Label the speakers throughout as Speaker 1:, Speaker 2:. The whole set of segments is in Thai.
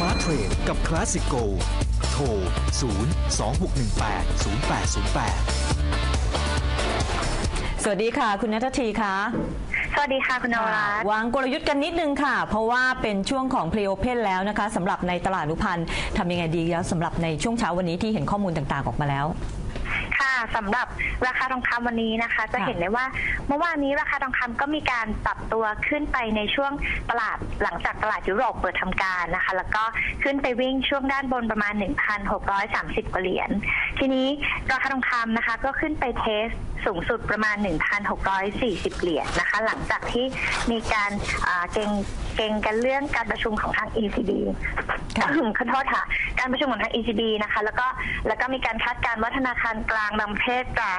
Speaker 1: Smart Trade กับ Classic Go โทร 0 2 6 1 8 0 8 0 8
Speaker 2: สวัสดีค่ะ คุณนัททีค่ะ
Speaker 3: สวัสดีค่ะ คุณนวรัตน์
Speaker 2: วางกลยุทธ์กันนิดนึงค่ะ เพราะว่าเป็นช่วงของ Pre Open แล้วนะคะสำหรับในตลาดอนุพันธ์ทำยังไงดีแล้วสำหรับในช่วงเช้าวันนี้ที่เห็นข้อมูลต่างๆออกมาแล้ว
Speaker 3: ค่ะสำหรับราคาทองคำวันนี้นะคะ จะ
Speaker 2: ค่ะ
Speaker 3: เห็นได้ว่าเมื่อวานนี้ราคาทองคำก็มีการปรับตัวขึ้นไปในช่วงตลาดหลังจากตลาดยุโรปเปิดทำการนะคะ แล้วก็ขึ้นไปวิ่งช่วงด้านบนประมาณ 1,630กว่าเหรียญ ทีนี้ราคาทองคำนะคะก็ขึ้นไปเทสสูงสุดประมาณ 1,640 เหรียญนะคะ หลังจากที่มีการอ่าเก่งเก่งกันเรื่องการประชุมของทาง ECB
Speaker 2: ค่ะ
Speaker 3: ขอโทษค่ะ การประชุมของทาง ECB นะคะ แล้วก็แล้วก็มีการคาดการณ์ว่าธนาคารกลางบางประเทศจะ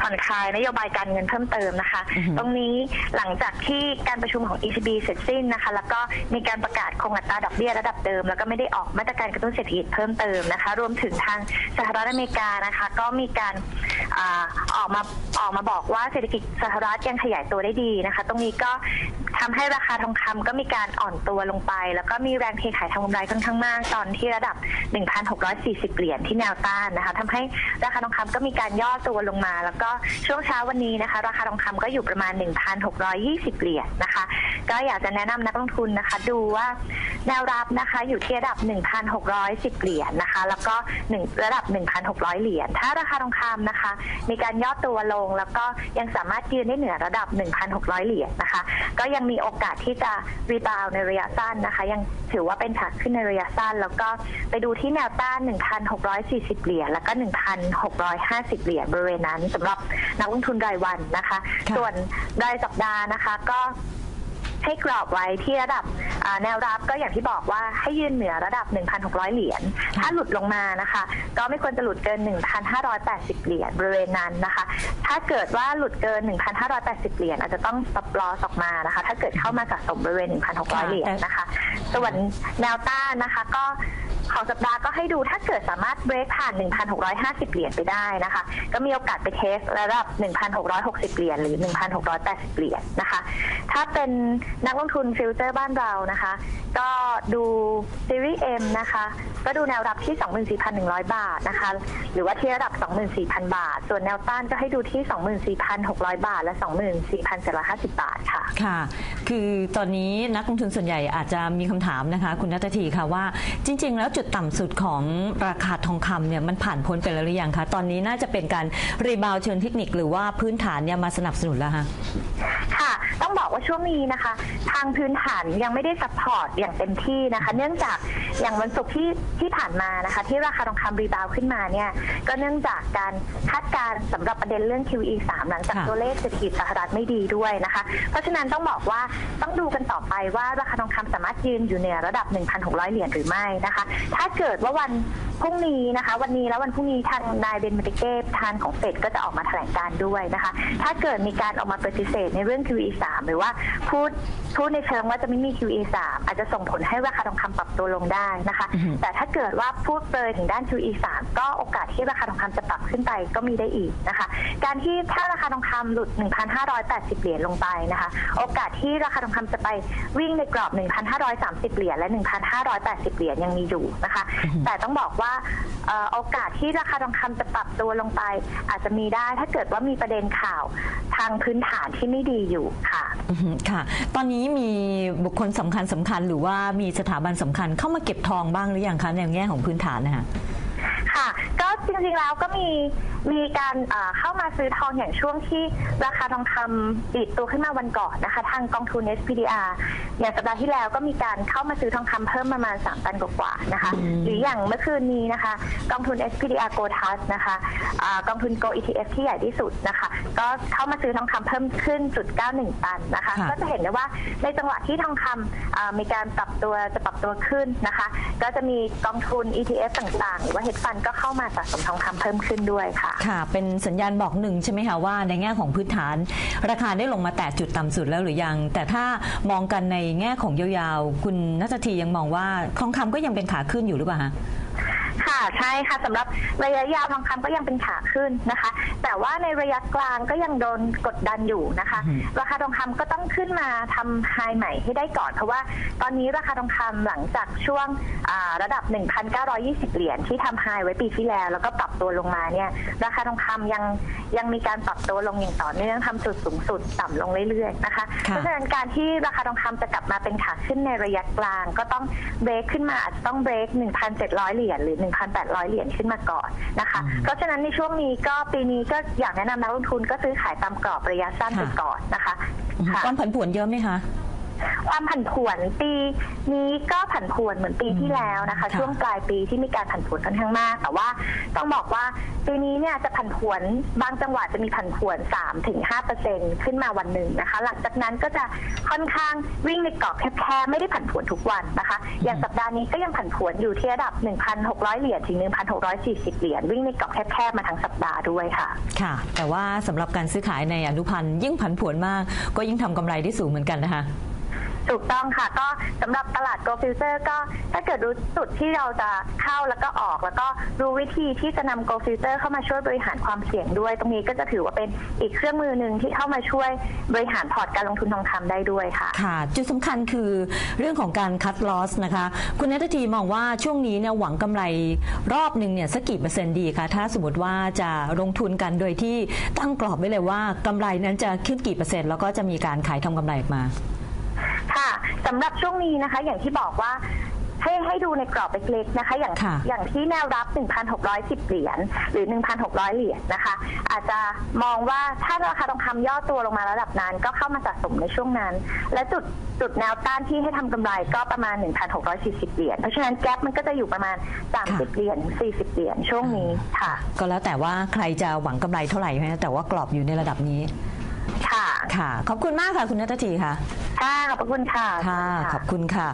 Speaker 3: ผ่อนคลายนโยบายการเงินเพิ่มเติมนะคะ
Speaker 2: อือฮึ
Speaker 3: ตรงนี้หลังจากที่การประชุมของ ECB เสร็จสิ้นนะคะ แล้วก็มีการประกาศคงอัตราดอกเบี้ยระดับเดิม แล้วก็ไม่ได้ออกมาตรการกระตุ้นเศรษฐกิจเพิ่มเติมนะคะ รวมถึงทางสหรัฐอเมริกานะคะ ก็มีการอาออกมาออกมาบอกว่าเศรษฐกิจสหรัฐยังขยายตัวได้ดีนะคะ ตรงนี้ก็ ทำให้ราคาทองคำก็มีการอ่อนตัวลงไป แล้วก็มีแรงเทขายทำกำไรค่อนข้างมากตอนที่ระดับ 1,640 เหรียญที่แนวต้านนะคะทำให้ราคาทองคำก็มีการย่อตัวลงมา แล้วก็ช่วงเช้าวันนี้นะคะ ราคาทองคำก็อยู่ประมาณ 1,620 เหรียญนะคะ ก็อยากจะแนะนำนักลงทุนนะคะ ดูว่า แนวรับนะคะอยู่ที่ระดับ 1,610 เหรียญนะคะ แล้วก็หนึ่งระดับ 1,600 เหรียญ ถ้าราคาทองคำนะคะ มีการย่อตัวลงแล้วก็ยังสามารถยืนได้เหนือระดับ 1,600 เหรียญนะคะ ก็ยังมีโอกาสที่จะรีบาวในระยะสั้นนะคะ ยังถือว่าเป็นขาขึ้นในระยะสั้น แล้วก็ไปดูที่แนวต้าน 1,640 เหรียญแล้วก็ 1,650 เหรียญบริเวณนั้นสำหรับนักลงทุนรายวันนะคะ
Speaker 2: ค่ะ
Speaker 3: ส่วนรายสัปดาห์นะคะก็ให้กรอบไว้ที่ระดับ อ่าแนวรับก็อย่างที่บอกว่าให้ยืนเหนือระดับ 1,600 เหรียญ ถ้าหลุดลงมานะคะ ก็ไม่ควรจะหลุดเกิน 1,580 เหรียญบริเวณนั้นนะคะ ถ้าเกิดว่าหลุดเกิน 1,580 เหรียญอาจจะต้องสต็อปลอสออกมานะคะ ถ้าเกิดเข้ามาสะสมบริเวณ 1,600 เหรียญนะคะ ส่วนแนวต้านนะคะก็ ของสัปดาห์ก็ให้ดูถ้าเกิดสามารถเบรกผ่าน 1,650 เหรียญไปได้นะคะ ก็มีโอกาสไปเทสระดับ 1,660 เหรียญหรือ 1,680 เหรียญนะคะ ถ้าเป็นนักลงทุนฟิวเจอร์บ้านเรานะคะ ก็ดูซีรีส์ M นะคะ ก็ดูแนวรับที่ 24,100 บาทนะคะ หรือว่าที่ระดับ 24,000 บาท ส่วนแนวต้านก็ให้ดูที่ 24,600 บาท และ 24,750 บาทค่ะ
Speaker 2: ค่ะ คือตอนนี้นักลงทุนส่วนใหญ่อาจจะมีคำถามนะคะ คุณนัททีค่ะว่าจริง ๆ แล้วจุดต่ำสุดของราคาทองคำเนี่ยมันผ่านพ้นไปแล้วหรือยังคะ ตอนนี้น่าจะเป็นการรีบาวเชิงเทคนิคหรือว่าพื้นฐานเนี่ยมาสนับสนุนแล้วคะ
Speaker 3: ค่ะ ต้องบอกว่าช่วงนี้นะคะ ทางพื้นฐานยังไม่ได้ซัพพอร์ตอย่างเต็มที่นะคะ เนื่องจากอย่างวันศุกร์ที่ที่ผ่านมานะคะ ที่ราคาทองคำรีบาวด์ขึ้นมาเนี่ยก็เนื่องจากการคาดการณ์สำหรับประเด็นเรื่อง QE 3 หลังจากตัวเลขเศรษฐกิจสหรัฐไม่ดีด้วยนะคะ เพราะฉะนั้นต้องบอกว่าต้องดูกันต่อไปว่าราคาทองคำสามารถยืนอยู่เหนือระดับ 1,600 เหรียญหรือไม่นะคะ ถ้าเกิดว่าวัน พรุ่งนี้นะคะ วันนี้แล้ววันพรุ่งนี้ทางนายเบนเมติเก้ประธานของเฟดก็จะออกมาแถลงการณ์ด้วยนะคะ ถ้าเกิดมีการออกมาปฏิเสธในเรื่อง QE 3หรือว่าพูดพูดในเชิงว่าจะไม่มี QE 3อาจจะส่งผลให้ราคาทองคำปรับตัวลงได้นะคะ
Speaker 2: อือฮึ
Speaker 3: แต่ถ้าเกิดว่าพูดเปรยถึงด้าน QE 3ก็โอกาสที่ราคาทองคำจะปรับขึ้นไปก็มีได้อีกนะคะ การที่ถ้าราคาทองคำหลุด 1,580 เหรียญลงไปนะคะ โอกาสที่ราคาทองคำจะไปวิ่งในกรอบ 1,530 เหรียญและ 1,580 เหรียญยังมีอยู่นะคะ แต่ต้องบอกว่าเอ่อโอกาสที่ราคาทองคำจะปรับตัวลงไป อาจจะมีได้ถ้าเกิดว่ามีประเด็นข่าวทางพื้นฐานที่ไม่ดีอยู่ค่ะ
Speaker 2: ค่ะ ตอนนี้มีบุคคลสำคัญสำคัญหรือว่ามีสถาบันสำคัญเข้ามาเก็บทองบ้างหรือยังคะในแง่ของพื้นฐานนะคะ
Speaker 3: ค่ะ ก็จริงๆแล้วก็มีมีการเอ่อเข้ามาซื้อทองอย่างช่วงที่ราคาทองคำดีดตัวขึ้นมาวันก่อนนะคะ ทางกองทุน SPDR อย่างสัปดาห์ที่แล้วก็มีการเข้ามาซื้อทองคำเพิ่มประมาณ3ตันกว่าๆนะคะ
Speaker 2: อืม
Speaker 3: หรืออย่างเมื่อคืนนี้นะคะ กองทุน SPDR Go t a s นะคะอ่ากองทุน Go ETF ที่ใหญ่ที่สุดนะคะ ก็เข้ามาซื้อทองคำเพิ่มขึ้นจุด91ตันนะคะ
Speaker 2: ค่ะ
Speaker 3: ก็จะเห็นได้ว่าในจังหวะที่ทองคำอ่ามีการปรับตัวจะปรับตัวขึ้นนะคะ ก็จะมีกองทุน ETF ต่างๆ หรือว่า hedge fund ก็เข้ามาสะสมทองคำเพิ่มขึ้นด้วยค่ะ
Speaker 2: ค่ะ เป็นสัญญาณบอกหนึ่งใช่ไหมคะว่าในแง่ของพื้นฐาน ราคาได้ลงมาแตะจุดต่ำสุดแล้วหรือยัง แต่ถ้ามองกันในแง่ของยาวๆ คุณนัทธียังมองว่าทองคำก็ยังเป็นขาขึ้นอยู่หรือเปล่าคะ
Speaker 3: ใช่ค่ะสำหรับระยะยาวทองคำก็ยังเป็นขาขึ้นนะคะ แต่ว่าในระยะกลางก็ยังโดนกดดันอยู่นะคะ
Speaker 2: อืม
Speaker 3: ราคาทองคำก็ต้องขึ้นมาทำไฮใหม่ให้ได้ก่อน เพราะว่าตอนนี้ราคาทองคำหลังจากช่วงอ่าระดับ 1,920 เหรียญที่ทำไฮไว้ปีที่แล้ว แล้วก็ปรับตัวลงมาเนี่ยราคาทองคำยังยังมีการปรับตัวลงอย่างต่อเนื่องทำจุดสูงสุดต่ำลงเรื่อยๆนะคะ
Speaker 2: ค่ะ
Speaker 3: เพราะฉะนั้นการที่ราคาทองคำจะกลับมาเป็นขาขึ้นในระยะกลาง ก็ต้องเบรกขึ้นมาอาจจะต้องเบรก1,700 เหรียญหรือ1,800 เหรียญขึ้นมาก่อนนะคะ เพราะฉะนั้นในช่วงนี้ก็ปีนี้ก็อยากแนะนำนักลงทุนก็ซื้อขายตามกรอบระยะสั้นไป
Speaker 2: ค่ะ
Speaker 3: ก่อนนะคะค่ะ
Speaker 2: ความผันผวนเยอะไหมคะ
Speaker 3: ความผันผวนปีนี้ก็ผันผวนเหมือนปีที่แล้วนะคะ
Speaker 2: ค่ะ
Speaker 3: ช่วงปลายปีที่มีการผันผวนค่อนข้างมาก แต่ว่าต้องบอกว่าปีนี้เนี่ยจะผันผวนบางจังหวะจะมีผันผวน 3-5%ขึ้นมาวันหนึ่งนะคะ หลังจากนั้นก็จะค่อนข้างวิ่งในกรอบแคบๆไม่ได้ผันผวนทุกวันนะคะ อย่างสัปดาห์นี้ก็ยังผันผวนอยู่ที่ระดับ 1,600 เหรียญถึง 1,640 เหรียญวิ่งในกรอบแคบๆมาทั้งสัปดาห์ด้วยค่ะ
Speaker 2: ค่ะ แต่ว่าสำหรับการซื้อขายในอนุพันธ์ยิ่งผันผวนมาก ก็ยิ่งทำกำไรได้สูงเหมือนกันนะคะ
Speaker 3: ถูกต้องค่ะ ก็สำหรับตลาด Go Future ก็ถ้าเกิดรู้จุดที่เราจะเข้าแล้วก็ออก แล้วก็รู้วิธีที่จะนำ Go Future เข้ามาช่วยบริหารความเสี่ยงด้วย ตรงนี้ก็จะถือว่าเป็นอีกเครื่องมือหนึ่งที่เข้ามาช่วยบริหารพอร์ตการลงทุนทองคำได้ด้วยค่ะ
Speaker 2: ค่ะ จุดสำคัญคือเรื่องของการคัดลอสนะคะ คุณนัททีมองว่าช่วงนี้เนี่ยหวังกำไรรอบหนึ่งเนี่ยสักกี่เปอร์เซ็นต์ดีคะถ้าสมมติว่าจะลงทุนกันโดยที่ตั้งกรอบไว้เลยว่ากำไรนั้นจะขึ้นกี่เปอร์เซ็นต์แล้วก็จะมีการขายทำกำไรออกมา
Speaker 3: สำหรับช่วงนี้นะคะ อย่างที่บอกว่าให้ให้ดูในกรอบเล็กๆนะคะ อย่าง
Speaker 2: ค่ะ
Speaker 3: อย่างที่แนวรับ 1,610 เหรียญหรือ 1,600 เหรียญนะคะ อาจจะมองว่าถ้าราคาทองคำย่อตัวลงมาระดับนั้น ก็เข้ามาสะสมในช่วงนั้น และจุดจุดแนวต้านที่ให้ทำกำไรก็ประมาณ 1,640 เหรียญเพราะฉะนั้นแก๊ปมันก็จะอยู่ประมาณ 30 เหรียญ40 เหรียญช่วงนี้ค่ะ
Speaker 2: ก็แล้วแต่ว่าใครจะหวังกำไรเท่าไหร่นะแต่ว่ากรอบอยู่ในระดับนี้
Speaker 3: ค่ะ
Speaker 2: ค่ะ ขอบคุณมากค่ะคุณนัททีค่ะ
Speaker 3: ค่ะ ขอบพระคุณค่ะ
Speaker 2: ค่ะ ขอบคุณค่ะ